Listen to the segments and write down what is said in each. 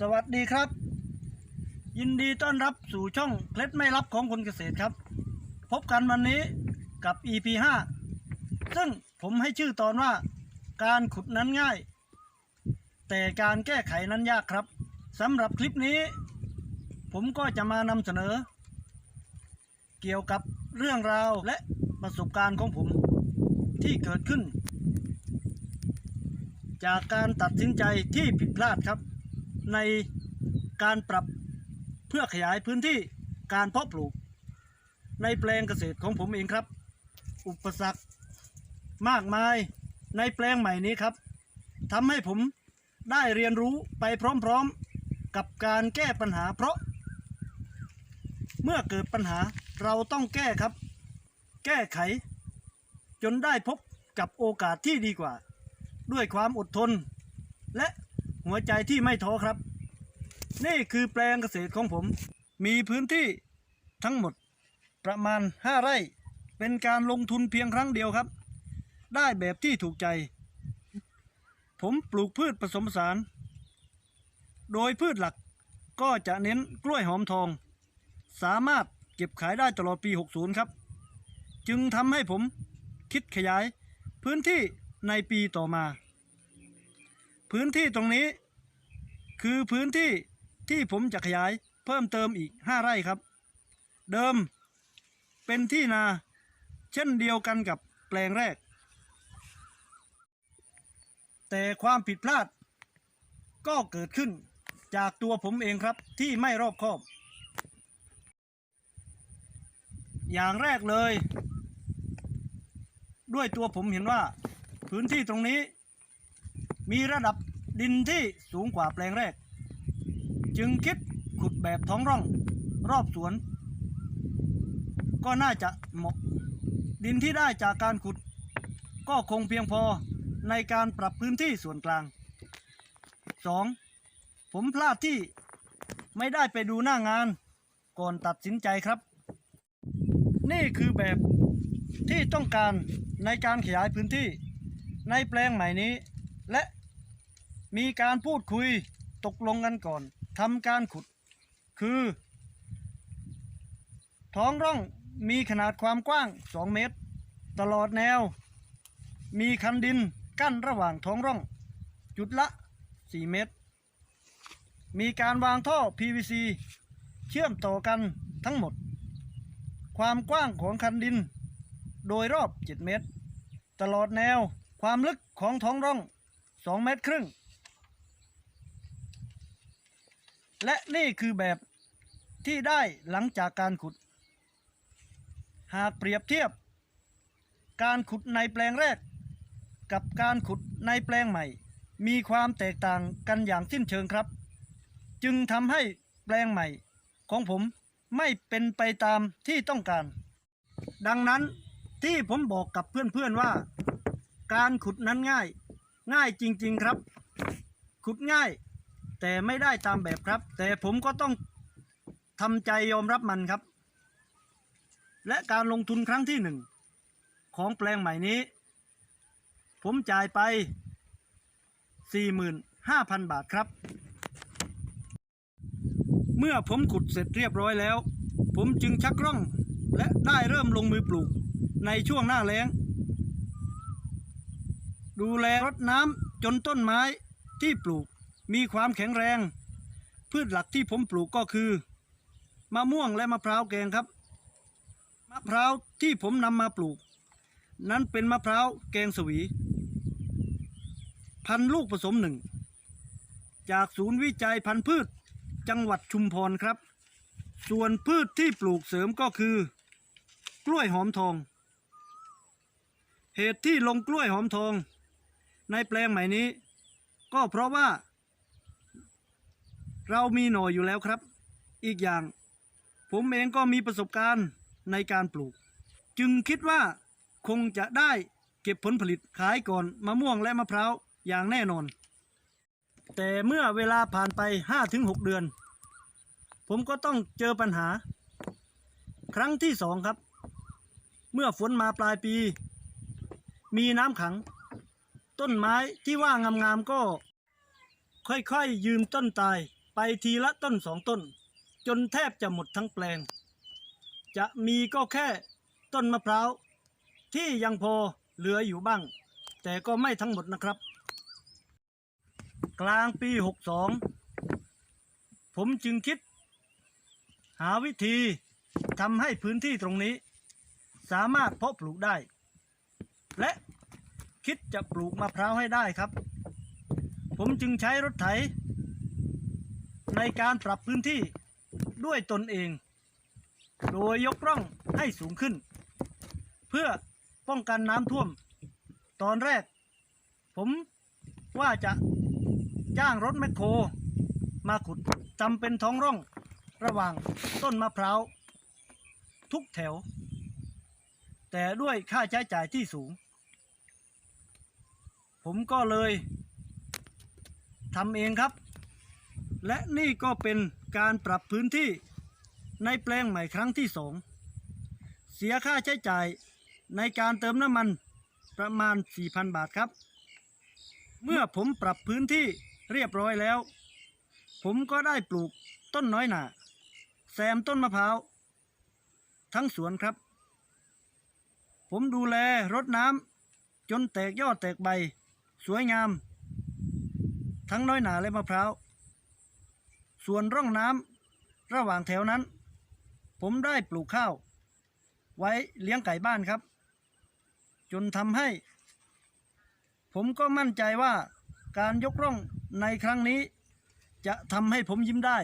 สวัสดีครับ ยินดีต้อนรับสู่ช่องเคล็ดไม่ลับของคนเกษตรครับ พบกันวันนี้กับ EP 5ซึ่งผมให้ชื่อตอนว่า การขุดนั้นง่าย แต่การแก้ไขนั้นยากครับสำหรับคลิปนี้ ผมก็จะมานำเสนอ เกี่ยวกับเรื่องราวและประสบการณ์ของผมที่เกิดขึ้น จากการตัดสินใจที่ผิดพลาดครับ ในการปรับเพื่อขยายพื้นที่การเพาะปลูก ในแปลงเกษตรของผมเองครับ อุปสรรคมากมายในแปลงใหม่นี้ครับทำให้ผมได้เรียนรู้ไปพร้อมๆ กับการแก้ปัญหาเพราะ เมื่อเกิดปัญหาเราต้องแก้ครับ แก้ไข จนได้พบกับโอกาสที่ดีกว่า ด้วยความอดทน และ หัวใจที่ไม่ท้อครับ นี่คือแปลงเกษตรของผม มีพื้นที่ทั้งหมดประมาณ 5 ไร่ เป็นการลงทุนเพียงครั้งเดียวครับ ได้แบบที่ถูกใจ ผมปลูกพืชผสมผสาน โดยพืชหลักก็จะเน้นกล้วยหอมทอง สามารถเก็บขายได้ตลอดปี 60 ครับ จึงทำให้ผมคิดขยายพื้นที่ในปีต่อมา พื้นที่ตรงนี้ คือพื้นที่ที่ผมจะขยายเพิ่มเติมอีก 5 ไร่ครับ เดิมเป็นที่นา เช่นเดียวกันกับแปลงแรก แต่ความผิดพลาด ก็เกิดขึ้นจากตัวผมเองครับที่ไม่รอบคอบ อย่างแรกเลย ด้วยตัวผมเห็นว่า พื้นที่ตรงนี้ มีระดับดินที่สูงกว่าแปลงแรก จึงคิดขุดแบบท้องร่อง รอบสวน ก็น่าจะเหมาะ ดินที่ได้จากการขุด ก็คงเพียงพอในการปรับพื้นที่ส่วนกลาง 2. ผมพลาดที่ไม่ได้ไปดูหน้างาน ก่อนตัดสินใจครับ นี่คือแบบที่ต้องการในการขยายพื้นที่ ในแปลงใหม่นี้ และ มีการพูดคุยตกลงกันก่อนทำการขุด คือ ท้องร่องมีขนาดความกว้าง 2 เมตร ตลอดแนว มีคันดินกั้นระหว่างท้องร่อง จุดละ 4 เมตร มีการวางท่อ PVC เชื่อมต่อกันทั้งหมด ความกว้างของคันดิน โดยรอบ 7 เมตร ตลอดแนวความลึกของท้องร่อง 2 เมตรครึ่ง และนี่คือแบบที่ได้หลังจากการขุด หากเปรียบเทียบ การขุดในแปลงแรก กับการขุดในแปลงใหม่ มีความแตกต่างกันอย่างสิ้นเชิงครับ จึงทำให้แปลงใหม่ ของผมไม่เป็นไปตามที่ต้องการ ดังนั้นที่ผมบอกกับเพื่อนๆว่า การขุดนั้นง่าย ง่ายจริงๆครับ ขุดง่าย แต่ไม่ได้ตามแบบครับ แต่ผมก็ต้องทำใจยอมรับมันครับ และการลงทุนครั้งที่หนึ่งของแปลงใหม่นี้ ผมจ่ายไป 45,000 บาทครับ เมื่อผมขุดเสร็จเรียบร้อยแล้ว ผมจึงชักร่องและได้เริ่มลงมือปลูกในช่วงหน้าแล้ง ดูแลรดน้ำจนต้นไม้ที่ปลูก มีความแข็งแรง พืชหลักที่ผมปลูกก็คือมะม่วงและมะพร้าวแกงครับ มะพร้าวที่ผมนำมาปลูก นั้นเป็นมะพร้าวแกงสวี พันธุ์ลูกผสมหนึ่ง จากศูนย์วิจัยพันธุ์พืชจังหวัดชุมพรครับ ส่วนพืชที่ปลูกเสริมก็คือ กล้วยหอมทอง เหตุที่ลงกล้วยหอมทอง ในแปลงใหม่นี้ ก็เพราะว่า เรามีหน่ออยู่แล้วครับ อีกอย่าง ผมเองก็มีประสบการณ์ในการปลูก จึงคิดว่าคงจะได้เก็บผลผลิตขายก่อนมะม่วงและมะพร้าวอย่างแน่นอน แต่เมื่อเวลาผ่านไป 5-6 เดือน ผมก็ต้องเจอปัญหา ครั้งที่สองครับ เมื่อฝนมาปลายปี มีน้ำขัง ต้นไม้ที่ว่างามๆก็ค่อยๆยืนต้นตาย ไปทีละต้นสองต้น จนแทบจะหมดทั้งแปลง จะมีก็แค่ต้นมะพร้าว ที่ยังพอเหลืออยู่บ้าง แต่ก็ไม่ทั้งหมดนะครับ กลางปี 62 ผมจึงคิด หาวิธีทำให้พื้นที่ตรงนี้ สามารถเพาะปลูกได้ และคิดจะปลูกมะพร้าวให้ได้ครับ ผมจึงใช้รถไถ ในการปรับพื้นที่ด้วยตนเอง โดยยกร่องให้สูงขึ้น เพื่อป้องกันน้ำท่วม ตอนแรก ผมว่าจะจ้างรถแมคโคร มาขุดทำเป็นท้องร่องระหว่างต้นมะพร้าวทุกแถว แต่ด้วยค่าใช้จ่ายที่สูง ผมก็เลยทำเองครับ และนี่ก็เป็นการปรับพื้นที่ในแปลงใหม่ครั้งที่สองเสียค่าใช้จ่ายในการเติมน้ำมันประมาณ 4,000 บาทครับ เมื่อผมปรับพื้นที่เรียบร้อยแล้ว ผมก็ได้ปลูกต้นน้อยหนาแซมต้นมะพร้าว ทั้งสวนครับ ผมดูแลรดน้ำจนแตกยอดแตกใบ สวยงาม ทั้งน้อยหนาและมะพร้าว ส่วนร่องน้ำระหว่างแถวนั้น ผมได้ปลูกข้าว ไว้เลี้ยงไก่บ้านครับ จนทำให้ ผมก็มั่นใจว่าการยกร่องในครั้งนี้ จะทำให้ผมยิ้มได้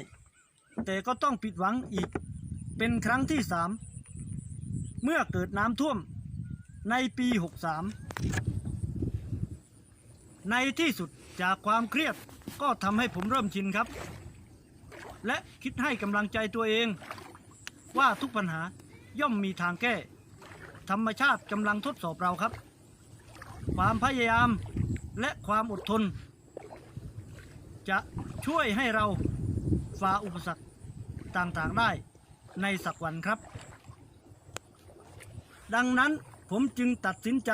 แต่ก็ต้องผิดหวังอีกเป็นครั้งที่สามเมื่อเกิดน้ำท่วมในปี 63 ในที่สุดจากความเครียดก็ทำให้ผมเริ่มชินครับ และคิดให้กำลังใจตัวเอง ว่าทุกปัญหาย่อมมีทางแก้ ธรรมชาติกำลังทดสอบเราครับ ความพยายามและความอดทน จะช่วยให้เราฝ่าอุปสรรคต่างๆได้ในสักวันครับ ดังนั้นผมจึงตัดสินใจ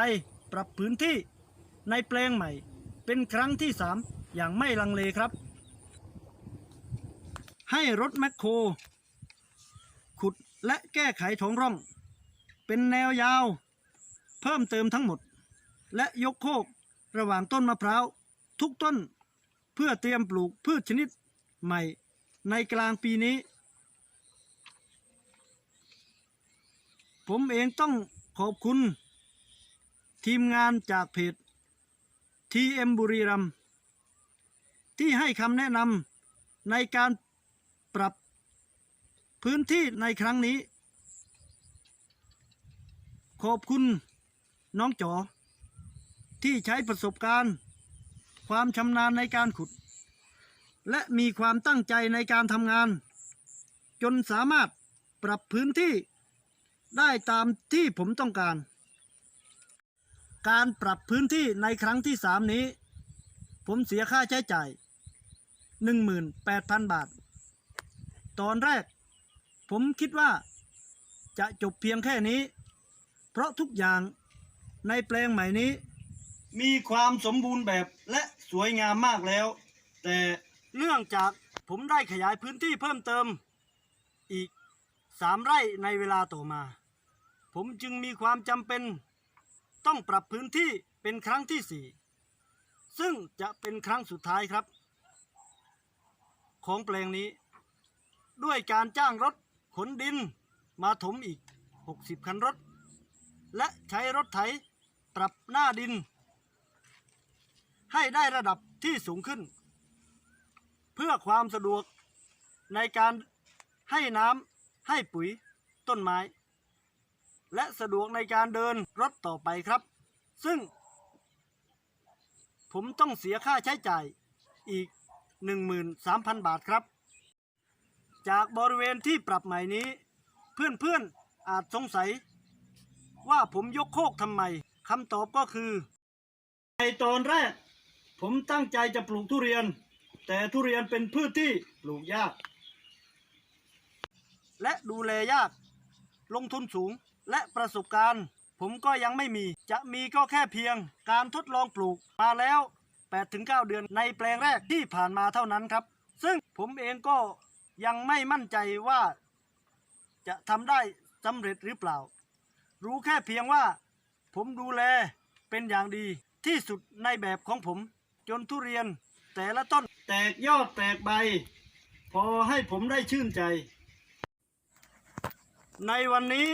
ปรับพื้นที่ในแปลงใหม่ เป็นครั้งที่สามอย่างไม่ลังเลครับ ให้รถแมคโคร ขุดและแก้ไขท้องร่อง เป็นแนวยาว เพิ่มเติมทั้งหมด และยกโคกระหว่างต้นมะพร้าว ทุกต้นเพื่อเตรียมปลูกพืชชนิดใหม่ในกลางปีนี้ ผมเองต้องขอบคุณ ทีมงานจากเพจ TM บุรีรัมที่ให้คำแนะนำในการ ปรับพื้นที่ในครั้งนี้ ขอบคุณน้องจอ ที่ใช้ประสบการณ์ ความชำนาญในการขุด และมีความตั้งใจในการทำงาน จนสามารถปรับพื้นที่ได้ตามที่ผมต้องการ การปรับพื้นที่ในครั้งที่สามนี้ ผมเสียค่าใช้จ่าย 18,000 บาท ตอนแรก ผมคิดว่าจะจบเพียงแค่นี้ เพราะทุกอย่างในแปลงใหม่นี้ มีความสมบูรณ์แบบและสวยงามมากแล้ว แต่เนื่องจากผมได้ขยายพื้นที่เพิ่มเติมอีกสามไร่ในเวลาต่อมา ผมจึงมีความจำเป็น ต้องปรับพื้นที่เป็นครั้งที่สี่ซึ่งจะเป็นครั้งสุดท้ายครับ ของแปลงนี้ ด้วยการจ้างรถขนดินมาถมอีก 60 คันรถ และใช้รถไถปรับหน้าดิน ให้ได้ระดับที่สูงขึ้น เพื่อความสะดวกในการให้น้ำให้ปุ๋ยต้นไม้ และสะดวกในการเดินรถต่อไปครับ ซึ่ง ผมต้องเสียค่าใช้จ่ายอีก 13,000 บาทครับ จากบริเวณที่ปรับใหม่นี้ เพื่อนๆอาจสงสัย ว่าผมยกโคกทำไมคำตอบก็คือ ในตอนแรก ผมตั้งใจจะปลูกทุเรียน แต่ทุเรียนเป็นพืชที่ปลูกยาก และดูแลยาก ลงทุนสูงและประสบการณ์ ผมก็ยังไม่มี จะมีก็แค่เพียง การทดลองปลูกมาแล้ว 8-9 เดือนในแปลงแรกที่ผ่านมาเท่านั้นครับ ซึ่งผมเองก็ ยังไม่มั่นใจว่าจะทำได้สำเร็จหรือเปล่า รู้แค่เพียงว่า ผมดูแลเป็นอย่างดีที่สุดในแบบของผม จนทุเรียน แต่ละต้นแตกยอดแตกใบ พอให้ผมได้ชื่นใจ ในวันนี้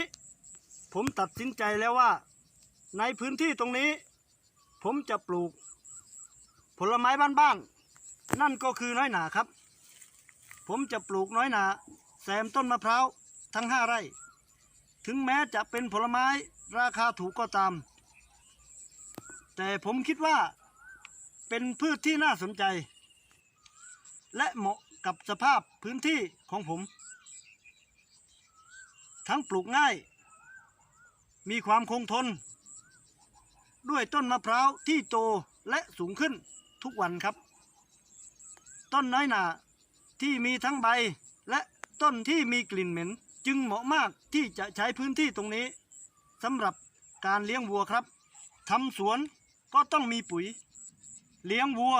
ผมตัดสินใจแล้วว่า ในพื้นที่ตรงนี้ ผมจะปลูก ผลไม้บ้านๆนั่นก็คือน้อยหนาครับ ผมจะปลูกน้อยหนาแซมต้นมะพร้าวทั้งห้าไร่ ถึงแม้จะเป็นผลไม้ราคาถูกก็ตาม แต่ผมคิดว่าเป็นพืชที่น่าสนใจ และเหมาะกับสภาพพื้นที่ของผม ทั้งปลูกง่าย มีความคงทน ด้วยต้นมะพร้าวที่โตและสูงขึ้นทุกวันครับ ต้นน้อยหนา ที่มีทั้งใบ และต้นที่มีกลิ่นเหม็น จึงเหมาะมากที่จะใช้พื้นที่ตรงนี้สำหรับการเลี้ยงวัวครับทำสวนก็ต้องมีปุ๋ย เลี้ยงวัว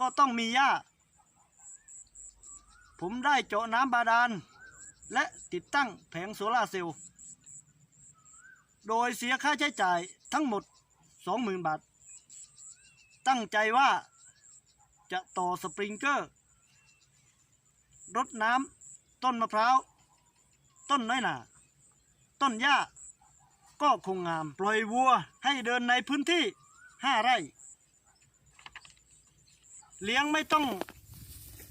ก็ต้องมีหญ้า ผมได้เจาะน้ำบาดาล และติดตั้งแผงโซลาร์เซลล์ โดยเสียค่าใช้จ่ายทั้งหมด 20,000 บาท ตั้งใจว่าจะต่อสปริงเกอร์ รดน้ำต้นมะพร้าว ต้นน้อยหนาต้นหญ้า ก็คงงามปล่อยวัวให้เดินในพื้นที่5ไร่ เลี้ยงไม่ต้อง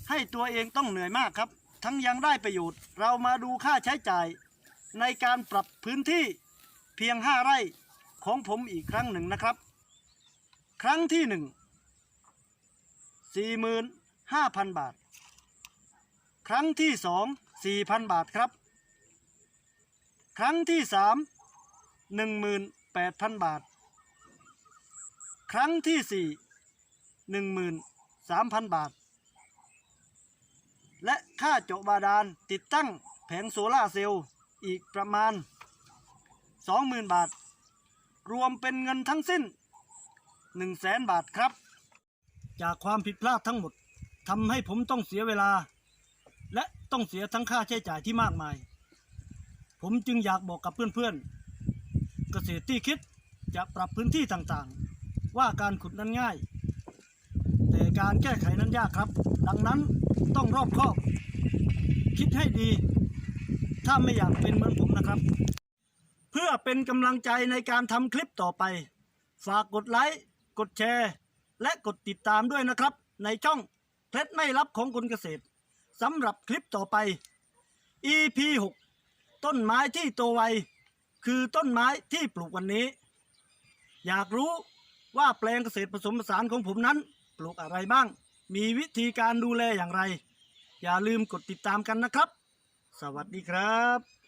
ให้ตัวเองต้องเหนื่อยมากครับ ทั้งยังได้ประโยชน์ เรามาดูค่าใช้จ่ายในการปรับพื้นที่เพียง5ไร่ของผมอีกครั้งหนึ่งนะครับ ครั้งที่หนึ่งสี่หมื่นห้าพันบาท ครั้งที่สองสี่พันบาทครับ ครั้งที่สามหนึ่งหมื่นแปดพันบาท ครั้งที่สี่หนึ่งหมื่นสามพันบาท และค่าเจาะบาดาลติดตั้งแผงโซลาเซลล์อีกประมาณ20,000บาท รวมเป็นเงินทั้งสิ้น1 0 0 0 0แสนบาทครับ จากความผิดพลาดทั้งหมดทำให้ผมต้องเสียเวลา และต้องเสียทั้งค่าใช้จ่ายที่มากมาย ผมจึงอยากบอกกับเพื่อนๆ เกษตรที่คิดจะปรับพื้นที่ต่างๆ ว่าการขุดนั้นง่าย แต่การแก้ไขนั้นยากครับ ดังนั้นต้องรอบคอบ คิดให้ดี ถ้าไม่อยากเป็นเหมือนผมนะครับ เพื่อเป็นกำลังใจในการทำคลิปต่อไป ฝากกดไลค์ กดแชร์ และกดติดตามด้วยนะครับ ในช่องเคล็ดไม่ลับของคนเกษตร สำหรับคลิปต่อไป EP 6 ต้นไม้ที่โตไว คือต้นไม้ที่ปลูกวันนี้ อยากรู้ว่าแปลงเกษตรผสมผสานของผมนั้น ปลูกอะไรบ้าง มีวิธีการดูแลอย่างไร อย่าลืมกดติดตามกันนะครับ สวัสดีครับ